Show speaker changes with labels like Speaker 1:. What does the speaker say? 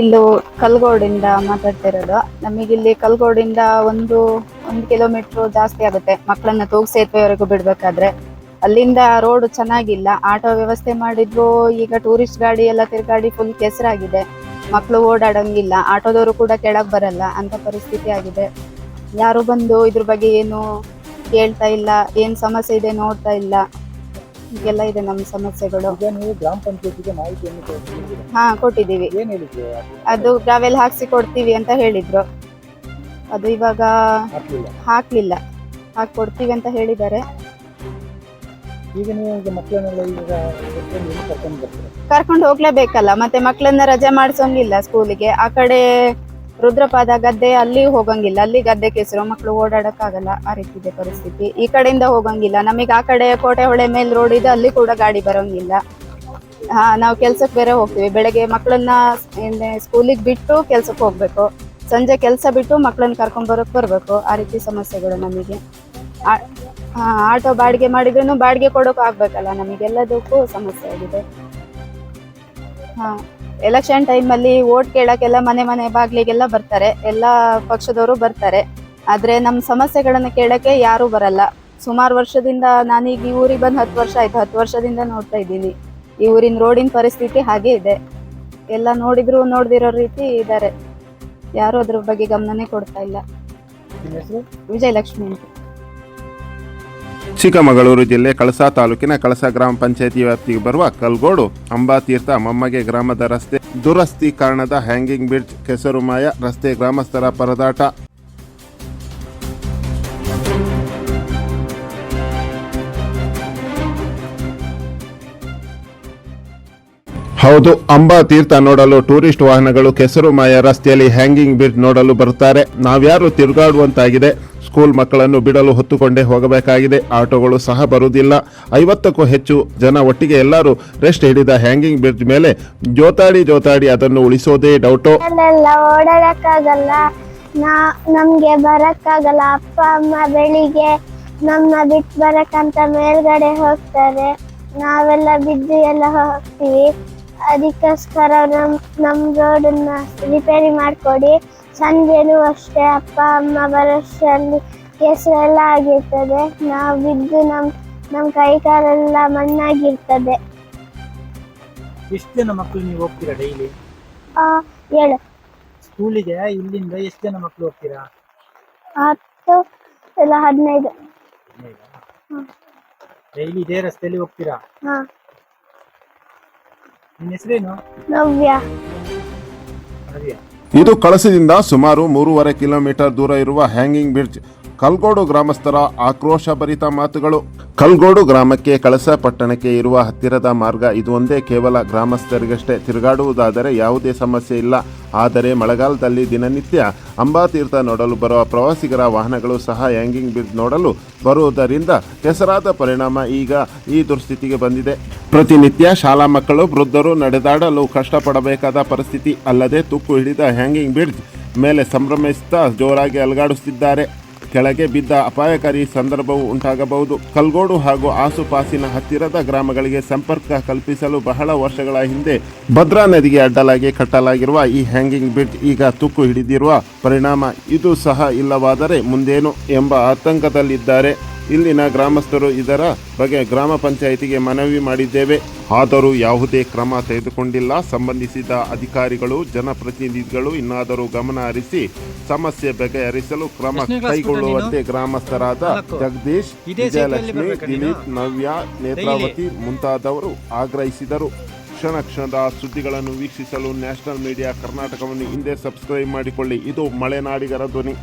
Speaker 1: ಇಲ್ಲೂ ಕಲ್ಗೋಡಿಂದ ಮಾತಾಡ್ತಿರೋದು. ನಮಗಿಲ್ಲಿ ಕಲ್ಗೋಡಿಂದ ಒಂದು ಒಂದು ಕಿಲೋಮೀಟರ್ ಜಾಸ್ತಿ ಆಗುತ್ತೆ. ಮಕ್ಕಳನ್ನ ತೂಗು ಸೇತುವೆವರೆಗೂ ಬಿಡ್ಬೇಕಾದ್ರೆ. ಅಲ್ಲಿಂದ ರೋಡ್ ಚೆನ್ನಾಗಿಲ್ಲ. ಆಟೋ ವ್ಯವಸ್ಥೆ ಮಾಡಿದ್ರು ಈಗ ಟೂರಿಸ್ಟ್ ಗಾಡಿ ಎಲ್ಲ ತಿರುಗಾಡಿ ಫುಲ್ ಕೆಸರಾಗಿದೆ. ಮಕ್ಕಳು ಓಡಾಡಂಗಿಲ್ಲ. ಆಟೋದವರು ಕೂಡ ಕೆಳಗೆ ಬರಲ್ಲ. ಅಂತ ಪರಿಸ್ಥಿತಿ ಆಗಿದೆ. ಯಾರು ಬಂದು ಇದ್ರ ಬಗ್ಗೆ ಏನು ಕೇಳ್ತಾ ಇಲ್ಲ, ಏನ್ ಸಮಸ್ಯೆ ಇದೆ ನೋಡ್ತಾ ಇಲ್ಲ. ಹೀಗೆಲ್ಲ ಇದೆ ನಮ್ಮ ಸಮಸ್ಯೆಗಳು.
Speaker 2: ಈಗ ನೀವು ಗ್ರಾಮ ಪಂಚಾಯತಿಗೆ ಮಾಹಿತಿಯನ್ನು ಕೊಟ್ಟಿದ್ದೀರಾ.
Speaker 1: ಹಾ ಕೊಟ್ಟಿದ್ದೀವಿ.
Speaker 2: ಏನ್ ಹೇಳಿದ್ರು
Speaker 1: ಅದು? ಗ್ರಾವೆಲ್ ಹಾಕ್ಸಿ ಕೊಡ್ತೀವಿ ಅಂತ ಹೇಳಿದ್ರು. ಅದು ಇವಾಗ
Speaker 2: ಹಾಕಲಿಲ್ಲ.
Speaker 1: ಹಾಕ್ಲಿಲ್ಲ. ಹಾಕಿ ಕೊಡ್ತೀವಿ ಅಂತ ಹೇಳಿದ್ದಾರೆ.
Speaker 2: ಈಗ ನೀವು ಈಗ ಮಕ್ಕಳನ್ನೆಲ್ಲ ಈಗ ಎತ್ಕೊಂಡು ಎಲ್ಲಿ ಕರ್ಕೊಂಡು ಬರ್ತೀರಾ?
Speaker 1: ಕರ್ಕೊಂಡು ಹೋಗ್ಲೇಬೇಕಲ್ಲ ಮತ್ತೆ ಮಕ್ಕಳನ್ನ ರಜೆ ಮಾಡಿಸೋಂಗಿಲ್ಲ ಸ್ಕೂಲಿಗೆ ಆ ಕಡೆ ರುದ್ರಪಾದ ಗದ್ದೆ ಅಲ್ಲಿ ಹೋಗಂಗಿಲ್ಲ. ಅಲ್ಲಿ ಗದ್ದೆ ಕೆಸರು ಮಕ್ಕಳು ಓಡಾಡಕ್ಕಾಗಲ್ಲ ಆ ರೀತಿ ಇದೆ ಪರಿಸ್ಥಿತಿ. ಈ ಕಡೆಯಿಂದ ಹೋಗಂಗಿಲ್ಲ. ನಮಗೆ ಆ ಕಡೆ ಕೋಟೆ ಹೊಳೆ ಮೇಲ್ ರೋಡ್ ಇದೆ, ಅಲ್ಲಿ ಕೂಡ ಗಾಡಿ ಬರೋಂಗಿಲ್ಲ. ಹಾ, ನಾವು ಕೆಲ್ಸಕ್ಕೆ ಬೇರೆ ಹೋಗ್ತೀವಿ. ಬೆಳಗ್ಗೆ ಮಕ್ಕಳನ್ನ ಸ್ಕೂಲಿಗೆ ಬಿಟ್ಟು ಕೆಲ್ಸಕ್ಕೆ ಹೋಗ್ಬೇಕು. ಸಂಜೆ ಕೆಲಸ ಬಿಟ್ಟು ಮಕ್ಕಳನ್ನ ಕರ್ಕೊಂಡ್ ಬರೋಕ್ ಬರ್ಬೇಕು. ಆ ರೀತಿ ಸಮಸ್ಯೆಗಳು ನಮಗೆ. ಆಟೋ ಬಾಡಿಗೆ ಮಾಡಿದ್ರು ಬಾಡಿಗೆ ಕೊಡೋಕೆ ಆಗ್ಬೇಕಲ್ಲ. ನಮಗೆಲ್ಲದಕ್ಕೂ ಸಮಸ್ಯೆ ಆಗಿದೆ. ಹಾ. ಎಲೆಕ್ಷನ್ ಟೈಮಲ್ಲಿ ಓಟ್ ಕೇಳಕ್ಕೆಲ್ಲ ಮನೆ ಮನೆ ಬಾಗ್ಲಿಗೆಲ್ಲ ಬರ್ತಾರೆ. ಎಲ್ಲ ಪಕ್ಷದವರು ಬರ್ತಾರೆ. ಆದರೆ ನಮ್ಮ ಸಮಸ್ಯೆಗಳನ್ನು ಕೇಳಕ್ಕೆ ಯಾರೂ ಬರಲ್ಲ. ಸುಮಾರು ವರ್ಷದಿಂದ ನಾನೀಗ ಈ ಊರಿಗೆ ಬಂದು ಹತ್ತು ವರ್ಷ ಆಯಿತು. ಹತ್ತು ವರ್ಷದಿಂದ ನೋಡ್ತಾ ಇದ್ದೀನಿ. ಈ ಊರಿನ ರೋಡಿನ ಪರಿಸ್ಥಿತಿ ಹಾಗೆ ಇದೆ. ಎಲ್ಲ ನೋಡಿದ್ರು ನೋಡ್ದಿರೋ ರೀತಿ ಇದ್ದಾರೆ. ಯಾರು ಅದ್ರ ಬಗ್ಗೆ ಗಮನನೇ ಕೊಡ್ತಾ ಇಲ್ಲ. ವಿಜಯಲಕ್ಷ್ಮಿ ಅಂತ.
Speaker 3: ಚಿಕ್ಕಮಗಳೂರು ಜಿಲ್ಲೆ ಕಳಸಾ ತಾಲೂಕಿನ ಕಳಸಾ ಗ್ರಾಮ ಪಂಚಾಯಿತಿ ವ್ಯಾಪ್ತಿಗೆ ಬರುವ ಕಲ್ಗೋಡು ಅಂಬಾತೀರ್ಥ ಮಮ್ಮಗೆ ಗ್ರಾಮದ ರಸ್ತೆ ದುರಸ್ತಿ ಕಾರಣದ ಹ್ಯಾಂಗಿಂಗ್ ಬ್ರಿಡ್ಜ್ ಕೆಸರುಮಾಯ ರಸ್ತೆ ಗ್ರಾಮಸ್ಥರ ಪರದಾಟ. ಹೌದು, ಅಂಬಾ ತೀರ್ಥ ನೋಡಲು ಟೂರಿಸ್ಟ್ ವಾಹನಗಳು ಕೆಸರುಮಾಯ ರಸ್ತೆಯಲ್ಲಿ ಹ್ಯಾಂಗಿಂಗ್ ಬ್ರಿಡ್ಜ್ ನೋಡಲು ಬರುತ್ತಾರೆ. ನಾವ್ಯಾರು ತಿರುಗಾಡುವಂತಾಗಿದೆ ಸ್ಕೂಲ್ ಮಕ್ಕಳನ್ನು ಬಿಡಲು ಹೊತ್ತುಕೊಂಡೇ ಹೋಗಬೇಕಾಗಿದೆ, ಆಟೋಗಳು ಸಹ ಬರುವುದಿಲ್ಲ. ಐವತ್ತಕ್ಕೂ ಹೆಚ್ಚು ಜನ ಒಟ್ಟಿಗೆ ಎಲ್ಲರೂ ರೆಸ್ಟ್ ಹಿಡಿದ ಹ್ಯಾಂಗಿಂಗ್ ಬ್ರಿಡ್ಜ್ ಮೇಲೆ ಜೋತಾಡಿ ಜೋತಾಡಿ ಅದನ್ನು ಉಳಿಸೋದೇ ಡೌಟು
Speaker 4: ಓಡಾಡಕ್ಕಾಗಲ್ಲ. ನಮ್ಗೆ ಬರಕ್ಕಾಗಲ್ಲ. ಅಪ್ಪ, ಅಮ್ಮ ಬೆಳಿಗ್ಗೆ ನಮ್ಮ ಬಿಟ್ಟು ಬರಕ್ಕಂತ ಮೇಲ್ಗಡೆ ಹೋಗ್ತಾರೆ. ನಾವೆಲ್ಲ ಬಿದ್ದು ಎಲ್ಲ ಹೋಗ್ತೀವಿ. ಅದಕ್ಕೋಸ್ಕರ ನಮ್ ನಮ್ ರೋಡನ್ನ ರಿಪೇರಿ ಮಾಡ್ಕೊಡಿ. ಸಂಜೆನೂ ಅಷ್ಟೇ ಅಪ್ಪ ಅಮ್ಮ ಬರೋಷ್ಟರಲ್ಲಿ ಕೆಸರೆಲ್ಲ ಆಗಿರ್ತದೆ. ನಾವು ಬಿದ್ದು ನಮ್ ನಮ್ ಕೈ ಕಾಲೆಲ್ಲ ಮಣ್ಣಾಗಿರ್ತದೆ.
Speaker 2: ಎಷ್ಟು ಜನ ಮಕ್ಕಳು ನೀವು ಹೋಗ್ತೀರಾ ಡೈಲಿ
Speaker 4: ಆ, ಹೇಳು
Speaker 2: ಸ್ಕೂಲಿಗೆ ಇಲ್ಲಿಂದ ಎಷ್ಟು ಜನ ಮಕ್ಕಳು ಹೋಗ್ತೀರಾ?
Speaker 4: ಹತ್ತು ಇಲ್ಲ ಹದಿನೈದು.
Speaker 2: ಡೈಲಿ ಇದೇ ರಸ್ತೆಯಲ್ಲಿ ಹೋಗ್ತೀರಾ?
Speaker 4: ಹಾ.
Speaker 2: ನಿಮ್ಮ ಹೆಸರೇನು?
Speaker 4: ನವ್ಯ.
Speaker 3: ಇದು ಕಳಸದಿಂದ ಸುಮಾರು ಮೂರುವರೆ ಕಿಲೋಮೀಟರ್ ದೂರ ಇರುವ ಹ್ಯಾಂಗಿಂಗ್ ಬ್ರಿಡ್ಜ್. ಕಲ್ಗೋಡು ಗ್ರಾಮಸ್ಥರ ಆಕ್ರೋಶಭರಿತ ಮಾತುಗಳು. ಕಲ್ಗೋಡು ಗ್ರಾಮಕ್ಕೆ ಕಳಸ ಪಟ್ಟಣಕ್ಕೆ ಇರುವ ಹತ್ತಿರದ ಮಾರ್ಗ ಇದು ಒಂದೇ. ಕೇವಲ ಗ್ರಾಮಸ್ಥರಿಗಷ್ಟೇ ತಿರುಗಾಡುವುದಾದರೆ ಯಾವುದೇ ಸಮಸ್ಯೆ ಇಲ್ಲ. ಆದರೆ ಮಳೆಗಾಲದಲ್ಲಿ ದಿನನಿತ್ಯ ಅಂಬಾತೀರ್ಥ ನೋಡಲು ಬರುವ ಪ್ರವಾಸಿಗರ ವಾಹನಗಳು ಸಹ ಹ್ಯಾಂಗಿಂಗ್ ಬ್ರಿಡ್ಜ್ ನೋಡಲು ಬರುವುದರಿಂದ ಕೆಸರಾದ ಪರಿಣಾಮ ಈಗ ಈ ದುರ್ಸ್ಥಿತಿಗೆ ಬಂದಿದೆ. ಪ್ರತಿನಿತ್ಯ ಶಾಲಾ ಮಕ್ಕಳು, ವೃದ್ಧರು ನಡೆದಾಡಲು ಕಷ್ಟಪಡಬೇಕಾದ ಪರಿಸ್ಥಿತಿ ಅಲ್ಲದೆ ತುಕ್ಕು ಹಿಡಿದ ಹ್ಯಾಂಗಿಂಗ್ ಬ್ರಿಡ್ಜ್ ಮೇಲೆ ಸಂಭ್ರಮಿಸುತ್ತಾ ಜೋರಾಗಿ ಅಲುಗಾಡಿಸುತ್ತಿದ್ದಾರೆ. ಕೆಳಗೆ ಬಿದ್ದ ಅಪಾಯಕಾರಿ ಸಂದರ್ಭವು ಉಂಟಾಗಬಹುದು. ಕಲ್ಗೋಡು ಹಾಗೂ ಆಸುಪಾಸಿನ ಹತ್ತಿರದ ಗ್ರಾಮಗಳಿಗೆ ಸಂಪರ್ಕ ಕಲ್ಪಿಸಲು ಬಹಳ ವರ್ಷಗಳ ಹಿಂದೆ ಭದ್ರಾ ನದಿಗೆ ಅಡ್ಡಲಾಗಿ ಕಟ್ಟಲಾಗಿರುವ ಈ ಹ್ಯಾಂಗಿಂಗ್ ಬ್ರಿಡ್ಜ್ ಈಗ ತುಕ್ಕು ಹಿಡಿದಿರುವ ಪರಿಣಾಮ. ಇದು ಸಹ ಇಲ್ಲವಾದರೆ ಮುಂದೇನು ಎಂಬ ಆತಂಕದಲ್ಲಿದ್ದಾರೆ. ಇಲ್ಲಿನ ಗ್ರಾಮಸ್ಥರು ಇದರ ಬಗ್ಗೆ ಗ್ರಾಮ ಪಂಚಾಯಿತಿಗೆ ಮನವಿ ಮಾಡಿದ್ದೇವೆ. ಆದರೂ ಯಾವುದೇ ಕ್ರಮ ತೆಗೆದುಕೊಂಡಿಲ್ಲ. ಸಂಬಂಧಿಸಿದ ಅಧಿಕಾರಿಗಳು ಜನಪ್ರತಿನಿಧಿಗಳು ಇನ್ನಾದರೂ ಗಮನ ಹರಿಸಿ ಸಮಸ್ಯೆ ಬಗೆಹರಿಸಲು ಕ್ರಮ ಕೈಗೊಳ್ಳುವಂತೆ ಗ್ರಾಮಸ್ಥರಾದ ಜಗದೀಶ್ ವಿಜಯಲಕ್ಷ್ಮಿ? ದಿಲೀಪ್ ನವ್ಯ ನೇತ್ರಾವತಿ ಮುಂತಾದವರು ಆಗ್ರಹಿಸಿದರು. ಕ್ಷಣ ಕ್ಷಣದ ಸುದ್ದಿಗಳನ್ನು ವೀಕ್ಷಿಸಲು ನ್ಯಾಷನಲ್ ಮೀಡಿಯಾ ಕರ್ನಾಟಕವನ್ನು ಹಿಂದೆ ಸಬ್ಸ್ಕ್ರೈಬ್ ಮಾಡಿಕೊಳ್ಳಿ. ಇದು ಮಲೆನಾಡಿಗರ ಧ್ವನಿ.